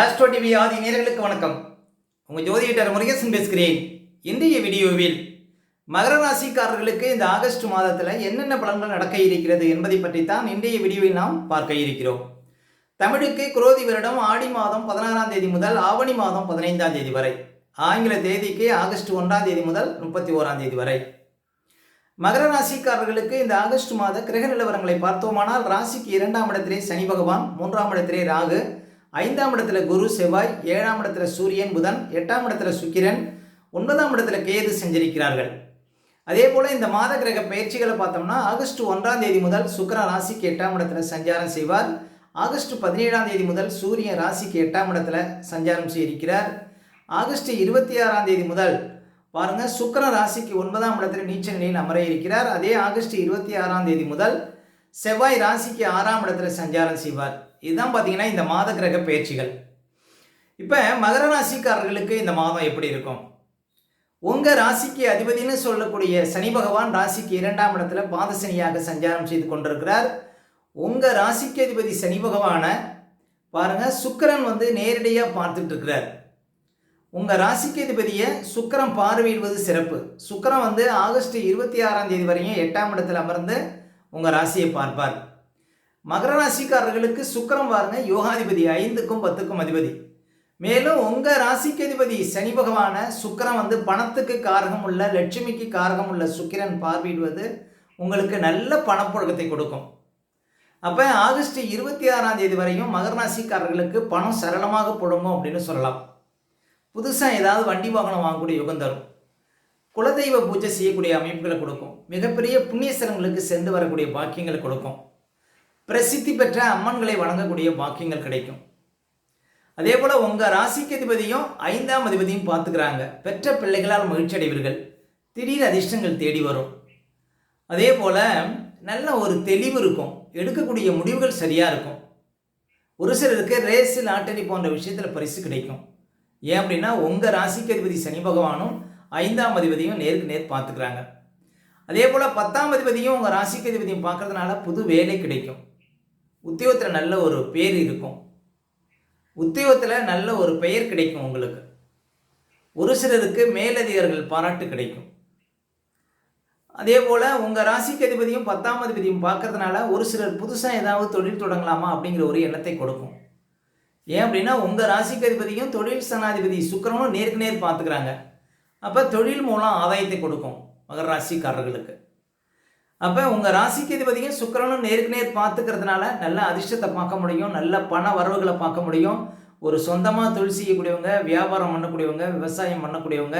Astro TV ஆதி நேர்களுக்கு வணக்கம். உங்கள் ஜோதிடர் முருகேசன் பேசுகிறேன். இன்றைய வீடியோவில் மகர ராசிக்காரர்களுக்கு இந்த ஆகஸ்ட் மாதத்தில் என்னென்ன பலன்கள் நடக்க இருக்கிறது என்பதை பற்றி தான் இன்றைய வீடியோவில் நாம் பார்க்க இருக்கிறோம். தமிழுக்கு குரோதி வருடம் ஆடி மாதம் பதினாறாம் தேதி முதல் ஆவணி மாதம் பதினைந்தாம் தேதி வரை. ஆங்கில தேதிக்கு ஆகஸ்ட் ஒன்றாம் தேதி முதல் முப்பத்தி ஓராம் தேதி வரை. மகர ராசிக்காரர்களுக்கு இந்த ஆகஸ்ட் மாத கிரக நிலவரங்களை பார்த்தோமானால் ராசிக்கு இரண்டாம் இடத்திலே சனி பகவான் மூன்றாம் இடத்திலே ராகு ஐந்தாம் இடத்துல குரு செவ்வாய் ஏழாம் இடத்துல சூரியன் புதன் எட்டாம் இடத்துல சுக்கிரன் ஒன்பதாம் இடத்துல கேது செஞ்சிருக்கிறார்கள். அதே போல் இந்த மாத கிரக பயிற்சிகளை பார்த்தோம்னா ஆகஸ்ட் ஒன்றாம் தேதி முதல் சுக்கிரன் ராசிக்கு எட்டாம் இடத்துல சஞ்சாரம் செய்வார். ஆகஸ்ட் பதினேழாம் தேதி முதல் சூரியன் ராசிக்கு எட்டாம் இடத்துல சஞ்சாரம் செய்திருக்கிறார். ஆகஸ்ட் இருபத்தி ஆறாம் தேதி முதல் பாருங்க சுக்கர ராசிக்கு ஒன்பதாம் இடத்துல நீச்ச நிலையில் அமர இருக்கிறார். அதே ஆகஸ்ட் இருபத்தி ஆறாம் தேதி முதல் செவ்வாய் ராசிக்கு ஆறாம் இடத்துல சஞ்சாரம் செய்வார். இதுதான் பார்த்தீங்கன்னா இந்த மாத கிரக பயிற்சிகள். இப்போ மகர ராசிக்காரர்களுக்கு இந்த மாதம் எப்படி இருக்கும்? உங்கள் ராசிக்கு அதிபதினு சொல்லக்கூடிய சனி பகவான் ராசிக்கு இரண்டாம் இடத்துல பாதசனியாக சஞ்சாரம் செய்து கொண்டிருக்கிறார். உங்கள் ராசிக்கு அதிபதி சனி பகவானை பாருங்க சுக்கரன் வந்து நேரடியாக பார்த்துட்டு இருக்கிறார் உங்கள் ராசிக்கு அதிபதியை சுக்கிரன் பார்வையிடுவது சிறப்பு. சுக்கரம் வந்து ஆகஸ்ட் இருபத்தி ஆறாம் தேதி வரையும் எட்டாம் இடத்துல அமர்ந்து உங்கள் ராசியை பார்ப்பார். மகர ராசிக்காரர்களுக்கு சுக்கரம் பாருங்க யோகாதிபதி ஐந்துக்கும் பத்துக்கும் அதிபதி. மேலும் உங்கள் ராசிக்கு அதிபதி சனி பகவான சுக்கரம் வந்து பணத்துக்கு காரகம் உள்ள லட்சுமிக்கு காரகம் உள்ள சுக்கிரன் பார்வையிடுவது உங்களுக்கு நல்ல பணப்புழக்கத்தை கொடுக்கும். அப்போ ஆகஸ்ட் இருபத்தி ஆறாம் தேதி வரையும் மகர ராசிக்காரர்களுக்கு பணம் சரளமாக புழங்கும் அப்படின்னு சொல்லலாம். புதுசாக ஏதாவது வண்டி வாகனம் வாங்கக்கூடிய யுகம் தரும். குலதெய்வ பூஜை செய்யக்கூடிய அமைப்புகளை கொடுக்கும். மிகப்பெரிய புண்ணியஸ்தலங்களுக்கு சென்று வரக்கூடிய பாக்கியங்கள் கொடுக்கும். பிரசித்தி பெற்ற அம்மன்களை வழங்கக்கூடிய பாக்கியங்கள் கிடைக்கும். அதே போல் உங்கள் ராசிக்கு அதிபதியும் ஐந்தாம் அதிபதியும் பார்த்துக்கிறாங்க. பெற்ற பிள்ளைகளால் மகிழ்ச்சி அடைவீர்கள் திடீர் அதிர்ஷ்டங்கள் தேடி வரும். அதே போல் நல்ல ஒரு தெளிவு இருக்கும். எடுக்கக்கூடிய முடிவுகள் சரியாக இருக்கும். ஒரு சிலருக்கு ரேஸு லாட்டரி போன்ற விஷயத்தில் பரிசு கிடைக்கும். ஏன் அப்படின்னா உங்கள் ராசிக்கு அதிபதி சனி பகவானும் ஐந்தாம் அதிபதியும் நேருக்கு நேர் பார்த்துக்கிறாங்க. அதே போல் பத்தாம் அதிபதியும் உங்கள் ராசிக்கு அதிபதியும் பார்க்கறதுனால புது வேலை கிடைக்கும். உத்தியோகத்தில் நல்ல ஒரு பேர் இருக்கும். உத்தியோகத்தில் நல்ல ஒரு பெயர் கிடைக்கும் உங்களுக்கு. ஒரு சிலருக்கு மேலதிகாரிகள் பாராட்டு கிடைக்கும். அதே போல் உங்கள் ராசிக்கு அதிபதியும் பத்தாம் அதிபதியும் பார்க்கறதுனால ஒரு சிலர் புதுசாக ஏதாவது தொழில் தொடங்கலாமா அப்படிங்கிற ஒரு எண்ணத்தை கொடுக்கும். ஏன் அப்படின்னா உங்கள் ராசிக்கு அதிபதியும் தொழில் சனாதிபதி சுக்கிரனும் நேருக்கு நேர் பார்த்துக்கிறாங்க. அப்போ தொழில் மூலம் ஆதாயத்தை கொடுக்கும் மகர ராசிக்காரர்களுக்கு. அப்போ உங்கள் ராசிக்கு அதிபதியும் சுக்கிரனும் நேருக்கு நேர் பார்த்துக்கிறதுனால நல்ல அதிர்ஷ்டத்தை பார்க்க முடியும் நல்ல பண வரவுகளை பார்க்க முடியும். ஒரு சொந்தமாக தொழில் செய்யக்கூடியவங்க வியாபாரம் பண்ணக்கூடியவங்க விவசாயம் பண்ணக்கூடியவங்க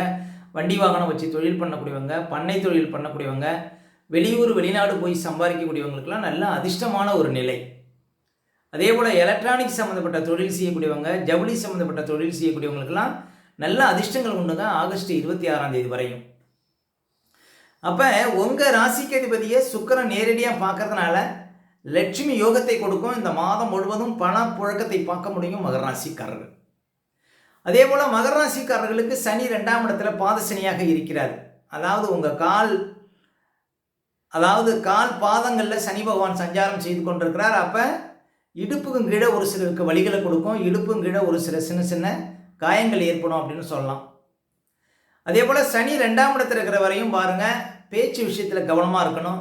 வண்டி வாகனம் வச்சு தொழில் பண்ணக்கூடியவங்க பண்ணை தொழில் பண்ணக்கூடியவங்க வெளியூர் வெளிநாடு போய் சம்பாதிக்கக்கூடியவங்களுக்கெல்லாம் நல்ல அதிர்ஷ்டமான ஒரு நிலை. அதே போல் எலக்ட்ரானிக்ஸ் சம்மந்தப்பட்ட தொழில் செய்யக்கூடியவங்க ஜவுளி சம்மந்தப்பட்ட தொழில் செய்யக்கூடியவங்களுக்கெல்லாம் நல்ல அதிர்ஷ்டங்கள் உண்டுங்க ஆகஸ்ட் இருபத்தி ஆறாம் தேதி வரையும். அப்போ உங்கள் ராசிக்கு அதிபதியை சுக்கரன் நேரடியாக பார்க்கறதுனால லட்சுமி யோகத்தை கொடுக்கும். இந்த மாதம் முழுவதும் பண புழக்கத்தை பார்க்க முடியும் மகர ராசிக்காரர்கள். அதே போல் மகர ராசிக்காரர்களுக்கு சனி ரெண்டாம் இடத்துல பாதசனியாக இருக்கிறார். அதாவது உங்கள் கால் அதாவது கால் பாதங்களில் சனி பகவான் சஞ்சாரம் செய்து கொண்டிருக்கிறார். அப்போ இடுப்புக்கும் கீழே ஒரு சிலருக்கு வழிகளை கொடுக்கும். இடுப்பும் கீழே ஒரு சில சின்ன சின்ன காயங்கள் ஏற்படும் அப்படின்னு சொல்லலாம். அதே போல் சனி ரெண்டாம் இடத்துல இருக்கிற வரையும் பாருங்கள் பேச்சு விஷயத்தில் கவனமாக இருக்கணும்.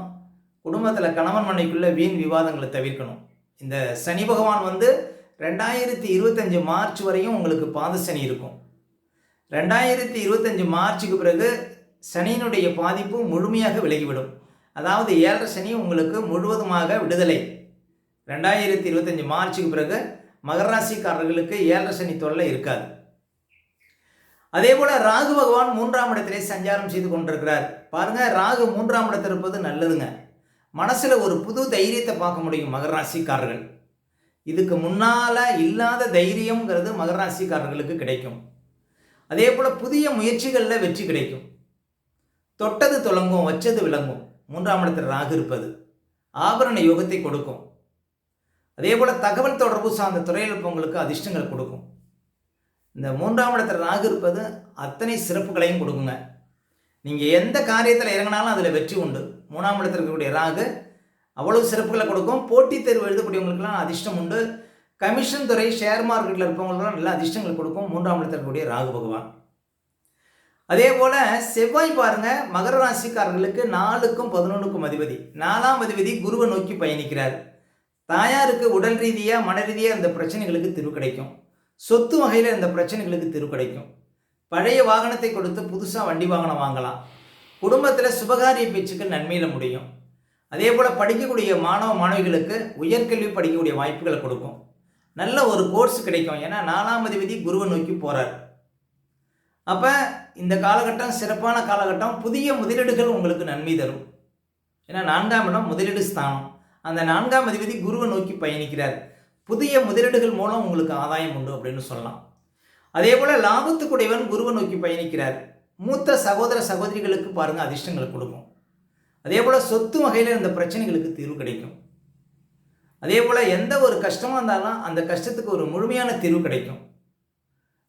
குடும்பத்தில் கணவன் மனைக்குள்ளே வீண் விவாதங்களை தவிர்க்கணும். இந்த சனி பகவான் வந்து ரெண்டாயிரத்தி இருபத்தஞ்சு மார்ச் வரையும் உங்களுக்கு பாத சனி இருக்கும். ரெண்டாயிரத்தி இருபத்தஞ்சு மார்ச்சுக்கு பிறகு சனியினுடைய பாதிப்பு முழுமையாக விலகிவிடும். அதாவது ஏழரை சனி உங்களுக்கு முழுவதுமாக விடுதலை. ரெண்டாயிரத்தி இருபத்தஞ்சி மார்ச்சுக்கு பிறகு மகராசிக்காரர்களுக்கு ஏழரை சனி தொல்லை இருக்காது. அதே போல ராகு பகவான் மூன்றாம் இடத்திலே சஞ்சாரம் செய்து கொண்டிருக்கிறார். பாருங்க ராகு மூன்றாம் இடத்தில் இருப்பது நல்லதுங்க. மனசுல ஒரு புது தைரியத்தை பார்க்க முடியும் மகர ராசிக்காரர்கள். இதுக்கு முன்னால இல்லாத தைரியம்ங்கிறது மகர ராசிக்காரர்களுக்கு கிடைக்கும். அதே போல புதிய முயற்சிகளில் வெற்றி கிடைக்கும். தொட்டது தொடங்கும் வச்சது விளங்கும். மூன்றாம் இடத்தில் ராகு இருப்பது. ஆபரண யோகத்தை கொடுக்கும். அதே போல் தகவல் தொடர்பு சார்ந்த துறையில் உங்களுக்கு அதிர்ஷ்டங்கள் கொடுக்கும். இந்த மூன்றாம் இடத்துல ராகு இருப்பது அத்தனை சிறப்புகளையும் கொடுக்குங்க. நீங்கள் எந்த காரியத்தில் இறங்கினாலும் அதில் வெற்றி உண்டு. மூணாம் இடத்துல இருக்கக்கூடிய ராகு அவ்வளவு சிறப்புகளை கொடுக்கும். போட்டித் தேர்வு எழுதக்கூடியவங்களுக்கெல்லாம் அதிர்ஷ்டம் உண்டு. கமிஷன் துறை ஷேர் மார்க்கெட்டில் இருப்பவங்களுக்கும் நல்ல அதிர்ஷ்டங்கள் கொடுக்கும். மூன்றாம் இடத்தில் இருக்கக்கூடிய ராகு பகவான். அதே போல் செவ்வாய் பாருங்க மகர ராசிக்காரர்களுக்கு நாலுக்கும் பதினொன்றுக்கும் அதிபதி. நாலாம் அதிபதி குருவை நோக்கி பயணிக்கிறார். தாயாருக்கு உடல் ரீதியாக மன ரீதியாக அந்த பிரச்சனைகளுக்கு தீர்வு கிடைக்கும். சொத்து வகையில் இந்த பிரச்சனைகளுக்கு தீர்வு கிடைக்கும். பழைய வாகனத்தை கொடுத்து புதுசாக வண்டி வாகனம் வாங்கலாம். குடும்பத்தில் சுபகாரிய பேச்சுக்கள் நன்மையில் முடியும். அதே போல் படிக்கக்கூடிய மாணவ மாணவிகளுக்கு உயர்கல்வி படிக்கக்கூடிய வாய்ப்புகளை கொடுக்கும். நல்ல ஒரு கோர்ஸ் கிடைக்கும். ஏன்னா நாலாம் அதிபதி குருவை நோக்கி போகிறார் அப்போ இந்த காலகட்டம் சிறப்பான காலகட்டம். புதிய முதலீடுகள் உங்களுக்கு நன்மை தரும். ஏன்னா நான்காம் இடம் முதலீடு ஸ்தானம். அந்த நான்காம் அதிபதி குருவை நோக்கி பயணிக்கிறார். புதிய முதலீடுகள் மூலம் உங்களுக்கு ஆதாயம் உண்டு அப்படின்னு சொல்லலாம். அதே போல் லாபத்துக்குடையவன் குருவை நோக்கி பயணிக்கிறார். மூத்த சகோதர சகோதரிகளுக்கு பாருங்கள் அதிர்ஷ்டங்கள் கொடுக்கும். அதே போல் சொத்து வகையில் இந்த பிரச்சனைகளுக்கு தீர்வு கிடைக்கும். அதே போல் எந்த ஒரு கஷ்டமாக இருந்தாலும் அந்த கஷ்டத்துக்கு ஒரு முழுமையான தீர்வு கிடைக்கும்.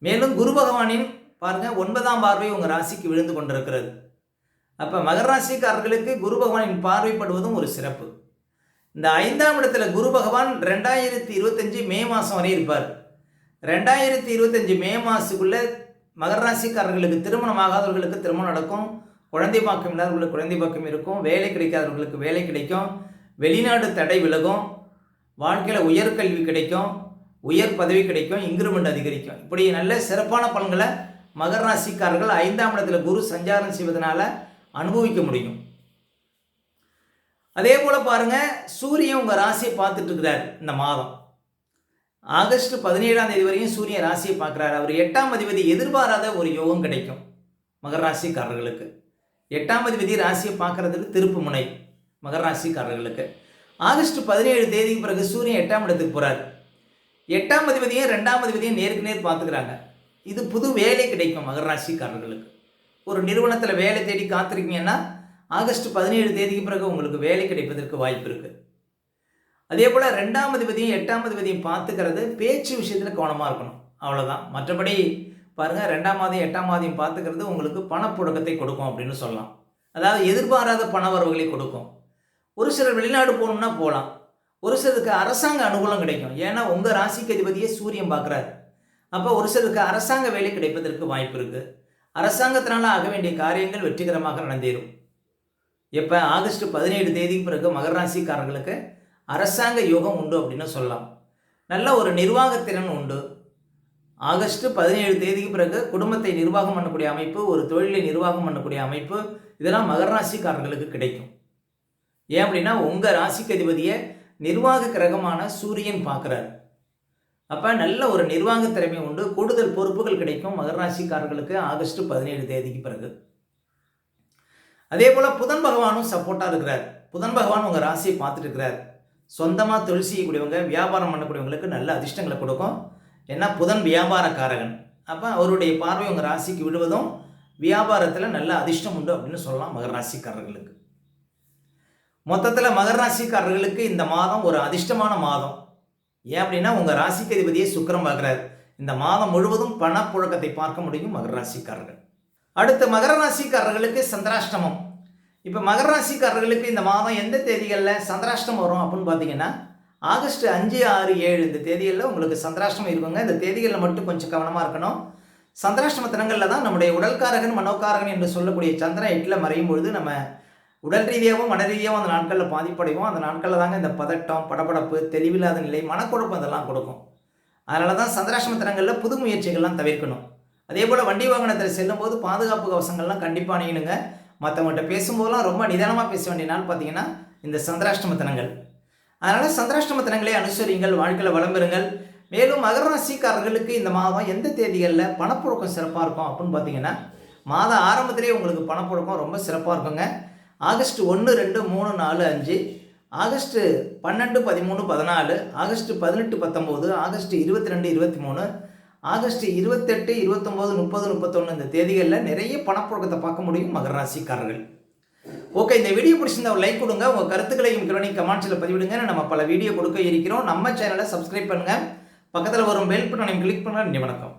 மேலும் குரு பகவானின் பாருங்கள் ஒன்பதாம் பார்வை உங்கள் ராசிக்கு விழுந்து கொண்டிருக்கிறது. அப்போ மகர ராசிக்காரர்களுக்கு குரு பகவானின் பார்வைப்படுவதும் ஒரு சிறப்பு. இந்த ஐந்தாம் இடத்துல குரு பகவான் ரெண்டாயிரத்தி இருபத்தஞ்சி மே மாதம் வரை இருப்பார். ரெண்டாயிரத்தி இருபத்தஞ்சி மே மாதத்துக்குள்ளே மகர ராசிக்காரர்களுக்கு திருமணம் ஆகாதவர்களுக்கு திருமணம் நடக்கும். குழந்தை பாக்கம் இல்லாதவர்களுக்கு குழந்தை பாக்கம் இருக்கும். வேலை கிடைக்காதவர்களுக்கு வேலை கிடைக்கும். வெளிநாடு தடை விலகும். வாழ்க்கையில் உயர்கல்வி கிடைக்கும். உயர் பதவி கிடைக்கும். இன்க்ரிமெண்ட் அதிகரிக்கும். இப்படி நல்ல சிறப்பான பலன்களை மகர ராசிக்காரர்கள் ஐந்தாம் இடத்துல குரு சஞ்சாரம் செய்வதனால அனுபவிக்க முடியும். அதே போல் பாருங்கள் சூரியன் உங்கள் ராசியை பார்த்துட்டு இருக்கிறார் இந்த மாதம். ஆகஸ்ட் பதினேழாம் தேதி வரையும் சூரியன் ராசியை பார்க்குறாரு. அவர் எட்டாம் அதிபதி எதிர்பாராத ஒரு யோகம் கிடைக்கும் மகர ராசிக்காரர்களுக்கு. எட்டாம் அதிபதி ராசியை பார்க்குறதுக்கு திருப்பு முனை மகர ராசிக்காரர்களுக்கு. ஆகஸ்ட் பதினேழு தேதிக்கு பிறகு சூரியன் எட்டாம் இடத்துக்கு போகிறார் எட்டாம் அதிபதியும் ரெண்டாம் அதிபதியும் நேருக்கு நேர் பார்த்துக்கிறாங்க. இது புது வேலை கிடைக்கும் மகர ராசிக்காரர்களுக்கு. ஒரு நிறுவனத்தில் வேலை தேடி காத்திருக்கீங்கன்னா ஆகஸ்ட் பதினேழு தேதிக்கு பிறகு உங்களுக்கு வேலை கிடைப்பதற்கு வாய்ப்பு இருக்குது அதே போல் ரெண்டாம் அதிபதியும் எட்டாம் அதிபதியும் பார்த்துக்கிறது பேச்சு விஷயத்தில் கவனமாக இருக்கணும். அவ்வளோதான் மற்றபடி பாருங்கள் ரெண்டாம் மாதம் எட்டாம் மாதம் பார்த்துக்கிறது உங்களுக்கு பணப்புழக்கத்தை கொடுக்கும் அப்படின்னு சொல்லலாம். அதாவது எதிர்பாராத பண வரவுகளை கொடுக்கும். ஒரு சிலர் வெளிநாடு போகணும்னா போகலாம். ஒரு சிலருக்கு அரசாங்க அனுகூலம் கிடைக்கும். ஏன்னா உங்கள் ராசிக்கு அதிபதியே சூரியன் பார்க்குறாரு. அப்போ ஒரு சிலருக்கு அரசாங்க வேலை கிடைப்பதற்கு வாய்ப்பு இருக்குது அரசாங்கத்தினால ஆக வேண்டிய காரியங்கள் வெற்றிகரமாக நடந்தேறும். இப்போ ஆகஸ்ட் பதினேழு தேதிக்கு பிறகு மகர ராசிக்காரர்களுக்கு அரசாங்க யோகம் உண்டு அப்படின்னு சொல்லலாம். நல்ல ஒரு நிர்வாகத்திறன் உண்டு. ஆகஸ்ட் பதினேழு தேதிக்கு பிறகு குடும்பத்தை நிர்வாகம் பண்ணக்கூடிய அமைப்பு ஒரு தொழிலை நிர்வாகம் பண்ணக்கூடிய அமைப்பு இதெல்லாம் மகர ராசிக்காரர்களுக்கு கிடைக்கும். ஏன் அப்படின்னா உங்கள் ராசிக்கு அதிபதியை நிர்வாக கிரகமான சூரியன் பார்க்குறாரு அப்போ நல்ல ஒரு நிர்வாக திறமை உண்டு. கூடுதல் பொறுப்புகள் கிடைக்கும் மகர ராசிக்காரர்களுக்கு ஆகஸ்ட் பதினேழு தேதிக்கு பிறகு. அதே போல் புதன் பகவானும் சப்போர்ட்டாக இருக்கிறார். புதன் பகவான் உங்கள் ராசியை பார்த்துட்டு இருக்கிறார். சொந்தமாக தொழில் செய்யக்கூடியவங்க வியாபாரம் பண்ணக்கூடியவங்களுக்கு நல்ல அதிர்ஷ்டங்களை கொடுக்கும். ஏன்னா புதன் வியாபாரக்காரகன். அப்போ அவருடைய பார்வை உங்கள் ராசிக்கு விடுவதும் வியாபாரத்தில் நல்ல அதிர்ஷ்டம் உண்டு அப்படின்னு சொல்லலாம் மகர ராசிக்காரர்களுக்கு. மொத்தத்தில் மகர ராசிக்காரர்களுக்கு இந்த மாதம் ஒரு அதிர்ஷ்டமான மாதம். ஏன் அப்படின்னா உங்கள் ராசிக்கு அதிபதியை சுக்கரம் பார்க்குறாரு இந்த மாதம் முழுவதும் பணப்புழக்கத்தை பார்க்க முடியும் மகர ராசிக்காரர்கள். அடுத்து மகர ராசிக்காரர்களுக்கு சந்திராஷ்டமம். இப்போ மகர ராசிக்காரர்களுக்கு இந்த மாதம் எந்த தேதிகளில் சந்திராஷ்டமம் வரும் அப்படின்னு பார்த்தீங்கன்னா ஆகஸ்ட் அஞ்சு ஆறு ஏழு இந்த தேதிகளில் உங்களுக்கு சந்திராஷ்டமம் இருக்குங்க. இந்த தேதிகளில் மட்டும் கொஞ்சம் கவனமாக இருக்கணும். சந்திராஷ்டம தினங்களில் தான் நம்முடைய உடல்காரகன் மனோக்காரகன் என்று சொல்லக்கூடிய சந்திரன் எட்டில் மறையும் பொழுது நம்ம உடல் ரீதியாகவும் மன ரீதியாகவும் அந்த நாட்களில் பாதிப்படைவோம். அந்த நாட்களில் தாங்க இந்த பதட்டம் படபடப்பு தெளிவில்லாத நிலை மனக்குழப்பம் இதெல்லாம் கொடுக்கும். அதனால தான் சந்திராஷ்டம தினங்களில் புது முயற்சிகள்லாம் தவிர்க்கணும். அதே போல் வண்டி வாகனத்தில் செல்லும்போது பாதுகாப்பு கவசங்கள்லாம் கண்டிப்பாக அணியணுங்க. மற்றவங்கள்ட்ட பேசும்போதெல்லாம் ரொம்ப நிதானமாக பேச வேண்டிய நாள் பார்த்தீங்கன்னா இந்த சந்திராஷ்டம தினங்கள். அதனால் சந்திராஷ்டம தினங்களே அனுசரிங்கள் வாழ்க்கையில் வளம் பெறுங்கள். மேலும் மகர ராசிக்காரர்களுக்கு இந்த மாதம் எந்த தேதிகளில் பணப்புழக்கம் சிறப்பாக இருக்கும் அப்படின்னு பார்த்தீங்கன்னா மாத ஆரம்பத்திலேயே உங்களுக்கு பணப்புழக்கம் ரொம்ப சிறப்பாக இருக்குங்க. ஆகஸ்ட் ஒன்று ரெண்டு மூணு நாலு அஞ்சு ஆகஸ்ட்டு பன்னெண்டு பதிமூணு பதினாலு ஆகஸ்ட் பதினெட்டு பத்தொம்போது ஆகஸ்ட் இருபத்தி ரெண்டு இருபத்தி மூணு ஆகஸ்ட் இருபத்தெட்டு இருபத்தொம்போது முப்பது முப்பத்தொன்று இந்த தேதிகளில் நிறைய பணப்புழக்கத்தை பார்க்க முடியும் மகர ராசிக்காரர்கள். ஓகே இந்த வீடியோ பிடிச்சிருந்தா ஒரு லைக் கொடுங்க. உங்கள் கருத்துக்களையும் கிரணி கமெண்ட்ஸில் பதிவிடுங்க நம்ம பல வீடியோ கொடுக்க இருக்கிறோம். நம்ம சேனலை சப்ஸ்கிரைப் பண்ணுங்கள் பக்கத்தில் வரும் பெல் பட்டனையும் கிளிக் பண்ணுங்கள் நன்றி வணக்கம்.